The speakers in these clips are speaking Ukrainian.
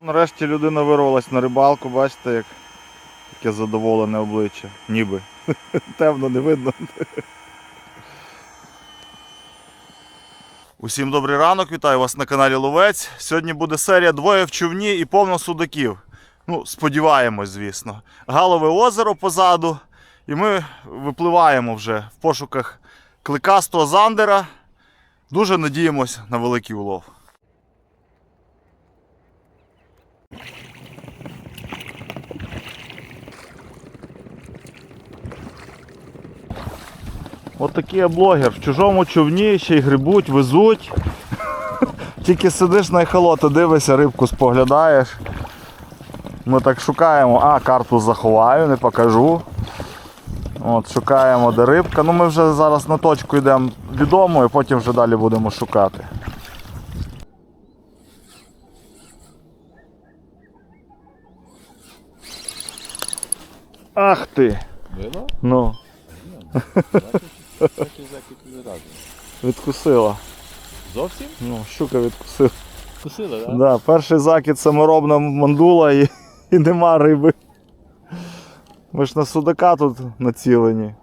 Нарешті людина вирвалась на рибалку, бачите, як таке задоволене обличчя. Ніби. Темно, не видно. Усім добрий ранок, вітаю вас на каналі Ловець. Сьогодні буде серія двоє в човні і повно судаків. Ну, сподіваємось, звісно. Галове озеро позаду. І ми випливаємо вже в пошуках кликастого зандера. Дуже надіємось на великий улов. Такий блогер. В чужому човні ще й грибуть, везуть. Тільки сидиш на ехолоту, дивишся, рибку споглядаєш. Ми так шукаємо. А, карту заховаю, не покажу. От, шукаємо, де рибка. Ну ми вже зараз на точку йдемо відомо і потім вже далі будемо шукати. Ах ти! Було? Ну, відразу. Відкусила. Зовсім? Ну, щука відкусила. Кусили, так? Да, перший закид саморобна мандула і, і нема риби. Ми ж на судака тут націлені.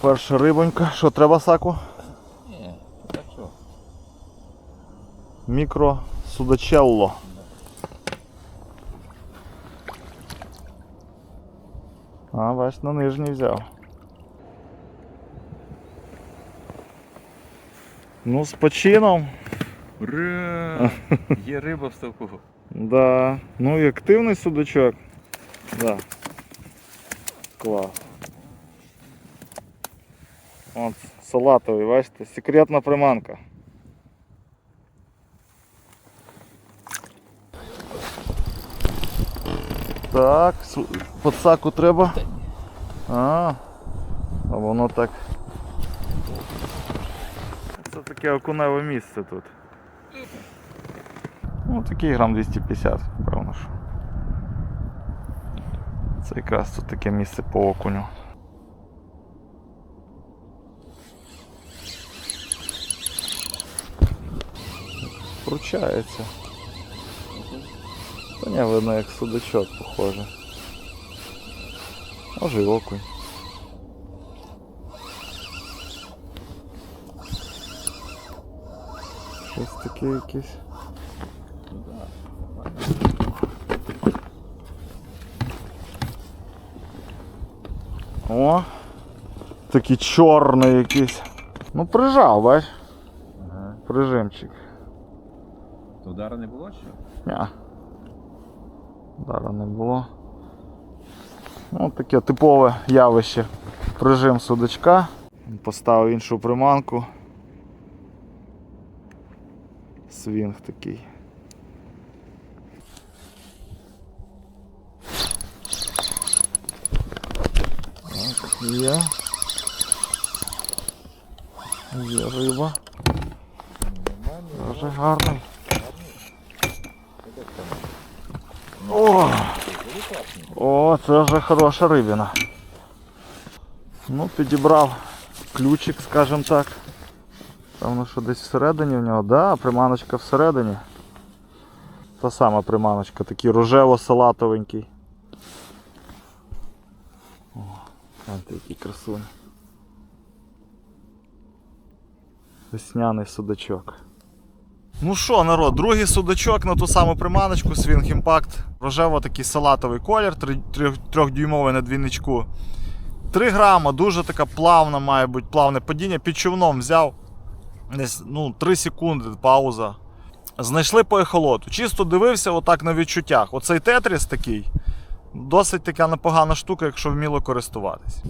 Перша рибонька. Що треба саку? Ні, так що? Мікро судачелло. А, на нижній взяв. Ну, з почином. Ура! Є риба в ставку. Да. Ну і активний судачок. Да. Клас. От, салатовий, бачите, секретна приманка. Так, подсаку треба. А, а воно так. Це таке окуневе місце тут. Ну, такий грам 250, певно що. Це якраз тут таке місце по окуню. Вручається. Та не видно як судачок похоже. Може й окунь. Щось таке якесь. О, такий чорний якийсь. Ну прижав, бач, Ага. прижимчик. То удара не було що? Ня. Дара не було. Ну, таке типове явище. Прижим судачка. Поставив іншу приманку. Свінг такий. Так, є. Є риба. Дуже гарний. О! О, це вже хороша рибина. Ну, підібрав ключик, скажімо так. Певно, що десь всередині в нього. Да, приманочка всередині. Та сама приманочка, такий рожево-салатовенький. О, гляньте, який красунь. Весняний судачок. Ну що, народ, другий судачок на ту саму приманочку Swing Impact. Рожево такий салатовий колір, 3-дюймовий на двійничку. 3 грама, дуже така плавна, має бути плавне падіння. Під човном взяв десь ну, 3 секунди, пауза. Знайшли по ехолоту. Чисто дивився отак на відчуттях. Оцей тетріс такий. Досить така непогана штука, якщо вміло користуватись.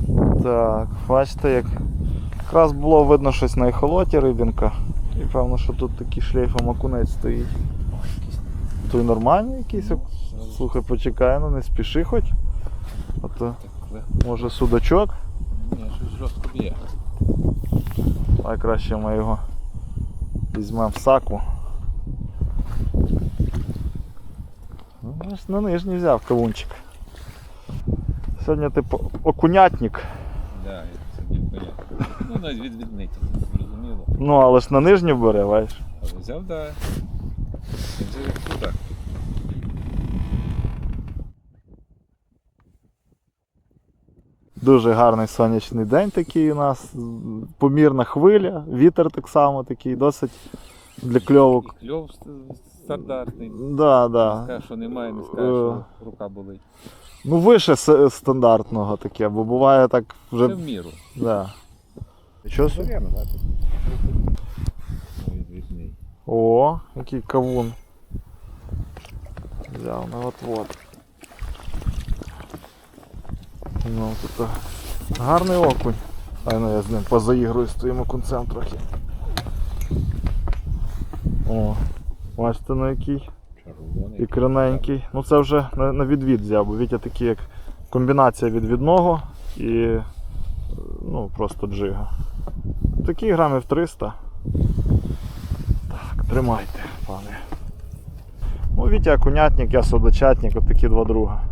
Так, бачите, як якраз було видно щось на ехолоті рибінка. І певно, що тут такий шлейфом окунець стоїть. Той нормальний якийсь. Слухай, почекай, ну не спіши хоч. А то може судачок. Ні, щось жорстко б'є. А краще ми його візьмемо в саку. Ну, на нижній взяв кавунчик. Сьогодні типу окунятник. Да, це не понятно. Ну, навіть від відмити. Ну, але ж на нижню бере, бачиш. Але взяв, да. Я взяв туди. Дуже гарний сонячний день такий у нас. Помірна хвиля, вітер так само такий, досить для кльовок. І кльов стандартний. Да, да. Скажеш, що немає, не Е. скажеш, що рука болить. Ну, вище стандартного таке, бо буває так вже. Це в міру. Да. Що так? О, який кавун. Взяв на от-от. Ну, тут гарний окунь. Ай, ну я з ним позаігрую з твоїм окунцем трохи. О, бачите, на який Червоний. ікриненький. Ну це вже на, на відвід взяв, бо Вітя такий як комбінація відвідного і ну, просто джига. Такий грамів 300. Так, тримайте, пане. Ну, Вітя окунятник, я судочатник, от такі два друга.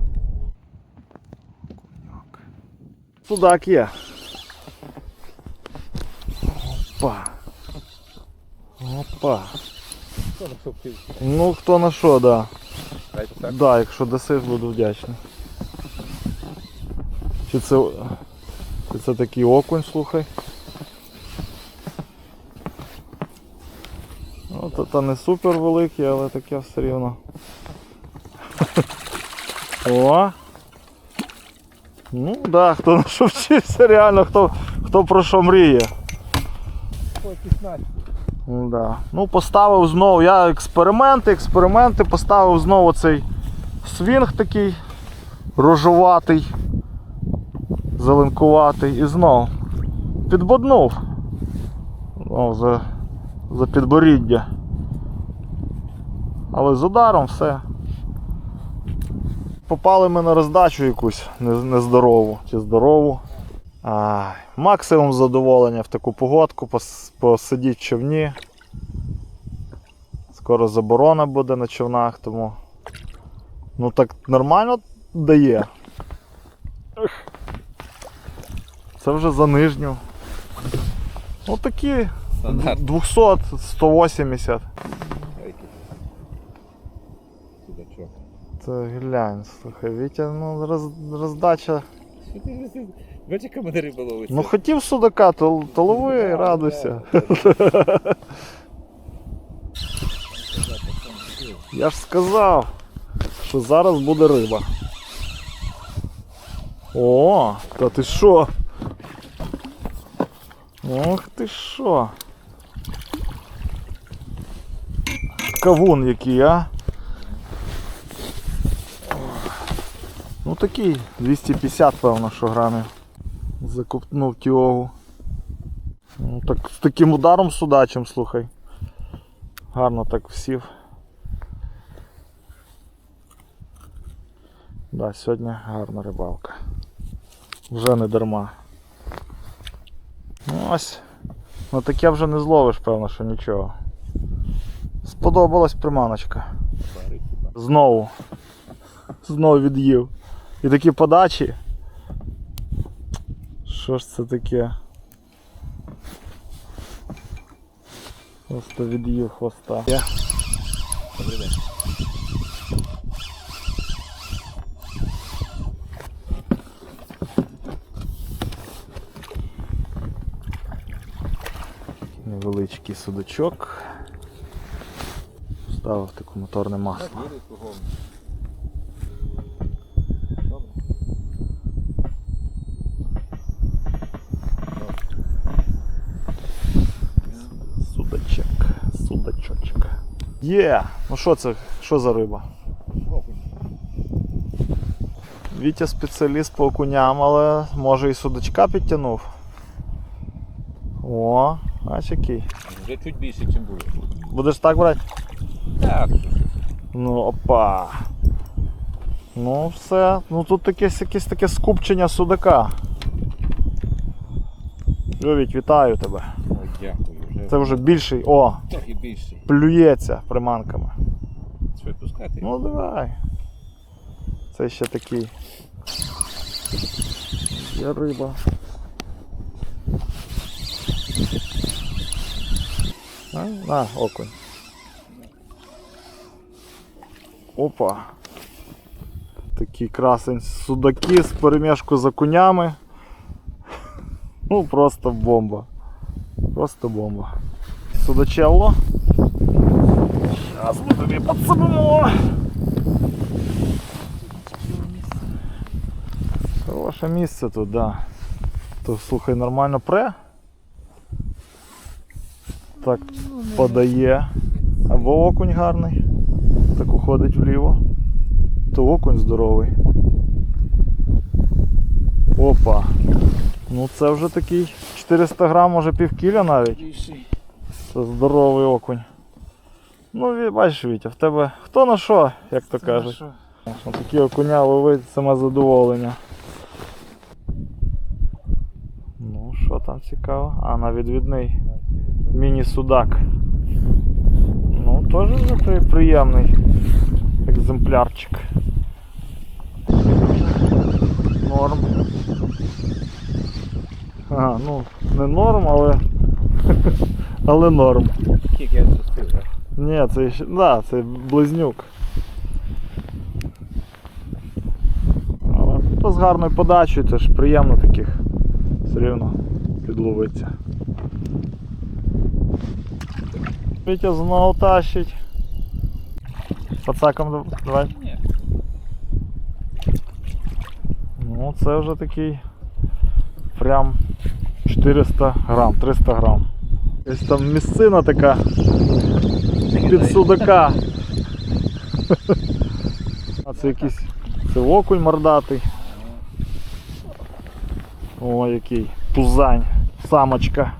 Судак є. Опа. Опа. Ну, хто на що, да. Так. Да, якщо дасиш, буду вдячний. Чи це. Чи це такий окунь, слухай? То не супер великий, але таке все рівно. О! Ну так, да, хто на що вчився, реально, хто, хто про що мріє. Ну, да. ну поставив знову, я експерименти, експерименти, поставив знову цей свінг такий рожуватий, зеленкуватий і знов підбоднув. Знов за, за підборіддя але з ударом все. Попали ми на роздачу якусь нездорову чи здорову. А, Максимум задоволення в таку погодку, посидіть в човні. Скоро заборона буде на човнах, тому ну так нормально дає. Це вже за нижню. Ну, Отакі 200-180. Глянь, слухай, Вітя, ну роз, роздача. Що ти ти- Бачиш, яка мене риба ловиться? Ну хотів судака, то, то лови і радуйся. Я ж сказав, що зараз буде риба. О, та ти що? Ох ти що? Кавун який, а? Такий, 250, певно, що грамів. Закупнув тіогу. Ну, так, з таким ударом судачим, слухай. Гарно так всів. Да, сьогодні гарна рибалка. Вже не дарма. Ну ось. Ну таке вже не зловиш, певно, що нічого. Сподобалась приманочка. Знову. Знову від'їв. І такі подачі. Що ж це таке? Просто від'їв хвоста. Я. Добрий день. Невеличкий судочок. Ставив таке моторне масло. Так, їде кругом. Добре. Судачок. Судачочок. Є! Ну що це? Що за риба? Вітя спеціаліст по окуням, але може і судачка підтягнув. О, аж який. Вже чуть більше, ніж було. Будеш так брати? Так. Ну, опа. Ну, все. Ну тут якесь, якесь таке скупчення судака. Йовіть, вітаю тебе. Це вже більший. О, трохи більше. плюється приманками. Що пускати? Ну давай. Це ще такий. Є риба. А, на, окунь. Опа. Такий красень судаки з перемішку з окунями. Ну, просто бомба. Просто бомба. Судачелло. Зараз ми тобі підсипемо. Хороше місце тут, да. То слухай, нормально пре. Так подає. Або окунь гарний. Так уходить вліво. То окунь здоровий. Опа. Ну це вже такий 400 грам, може півкіля навіть. Це здоровий окунь. Ну, бачиш, Вітя, в тебе хто на що, як то кажуть. Ось такі окуня ловить саме задоволення. Ну, що там цікаво? А, на відвідний міні-судак. Ну, теж вже при- приємний екземплярчик. Норм. А, ну, не норм, але. але норм. Скільки я пустив? Ні, це ще. Да, це близнюк. Але то з гарною подачею, це ж приємно таких все рівно підловиться. Вітя знову тащить. Пацаком дав- давай. Ні. Ну, це вже такий прям 400 грам, 300 грам. Ось там місцина така під судака. А це якийсь це окунь мордатий. О, який пузань, самочка.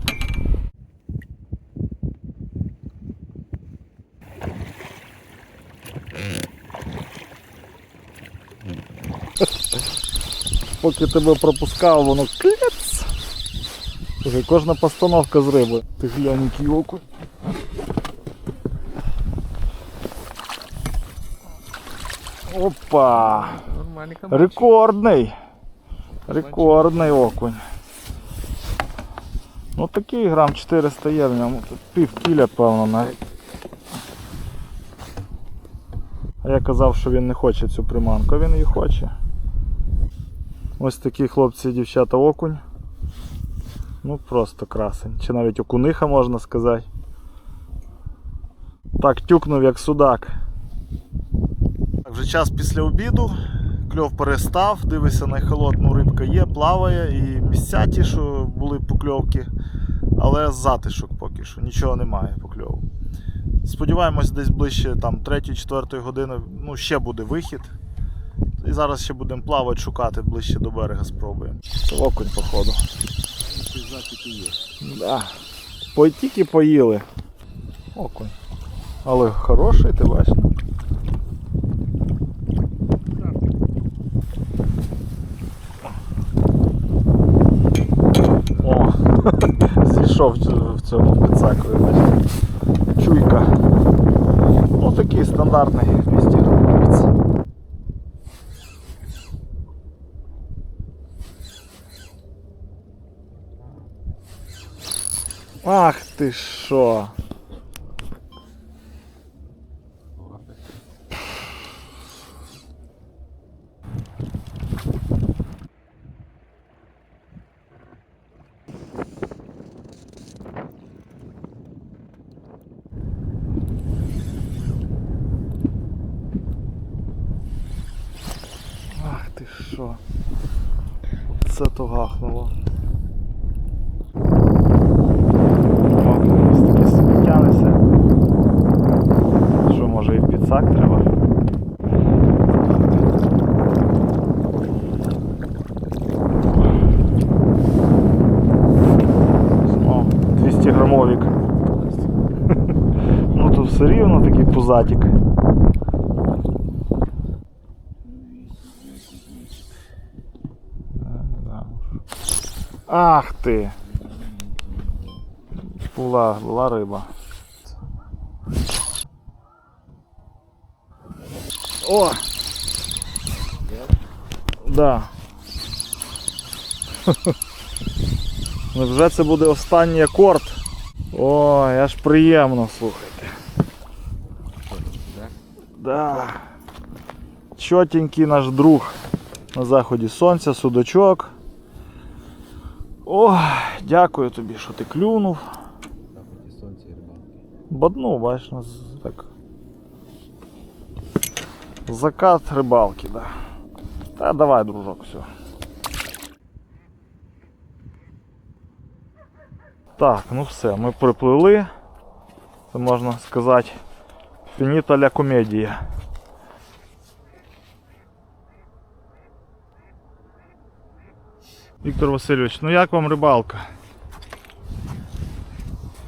Поки тебе пропускав, воно клец. Слухай, кожна постановка з риби. Ти глянь, який окунь. Опа! Рекордний. Рекордний окунь. Ну такий грам 400 є в ньому. Тут пів кіля, певно, навіть. А я казав, що він не хоче цю приманку, він її хоче. Ось такі хлопці і дівчата окунь. Ну просто красень. Чи навіть окуниха можна сказати. Так, тюкнув як судак. Так, вже час після обіду. Кльов перестав, дивися на холодну рибка є, плаває і місця ті, що були покльовки, але затишок поки що, нічого немає покльову. Сподіваємось, десь ближче там 3-4 години ну, ще буде вихід. І зараз ще будемо плавати, шукати ближче до берега спробуємо. Окунь, походу. Да. По тільки поїли. Окунь. Але хороший, ти бачиш. О, зійшов в цьому пицакові, бачите. Чуйка. Ну такий стандартний 200 Ах ти що? Ах ти що? Це то гахнуло. О, ось таке собі тянеться. Що, може і підсак треба? О, 200 грамовік. Ну тут все рівно такий пузатик. Ах ти! Була, була риба. О! Да. Невже це буде останній акорд? Ой, аж приємно, слухайте. Да. Чотенький наш друг на заході сонця, судачок. Ой, дякую тобі, що ти клюнув. Бодну, бачиш, нас так. Закат рибалки, да. Та давай, дружок, все. Так, ну все, ми приплили. Це можна сказати. Фініта ля комедія. Віктор Васильович, ну як вам рибалка?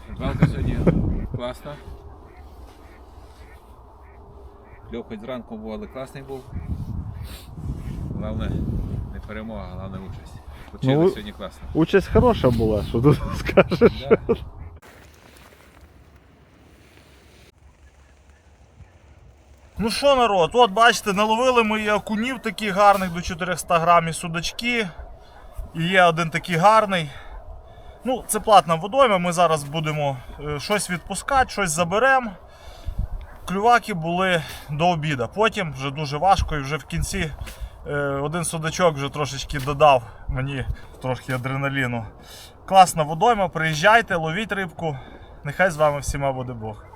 Рибалка сьогодні класна. Льох хоч зранку був, але класний був. Головне не перемога, головне участь. Почили Ну, сьогодні класно. Участь хороша була, що тут скажеш. Да. Ну що, народ, от бачите, наловили ми і окунів таких гарних до 400 грамів судачки. І є один такий гарний. Ну, це платна водойма, ми зараз будемо е, щось відпускати, щось заберемо. Клюваки були до обіда. Потім вже дуже важко і вже в кінці е, один судачок вже трошечки додав мені трошки адреналіну. Класна водойма, приїжджайте, ловіть рибку. Нехай з вами всіма буде Бог.